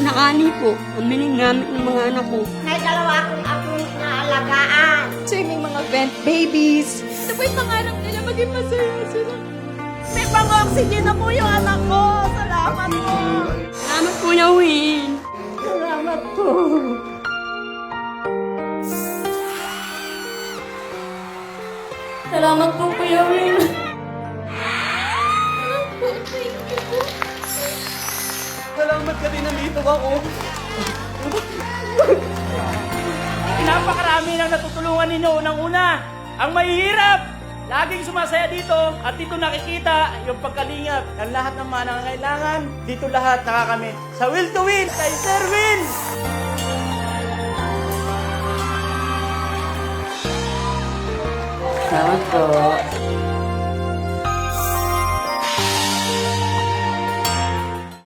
nakani po. Ang gamit ng mga anak ko. May dalawa akong akong naalagaan. Swimming mga vent babies. Ito po yung pangarap nila, maging masaya sila. May pang oxygen na po yung anak ko. Salamat po. Salamat po na Win. Salamat po. Salamat po, Kuya Will. Salamat ka din nandito ako. Napakarami nang natutulungan ninyo unang-una. Ang mahihirap, laging sumasaya dito at dito nakikita yung pagkalingap ng lahat ng mga nangangailangan. Dito lahat nakakamit. Sa Will to Win, kay Sir Will! Salamat po.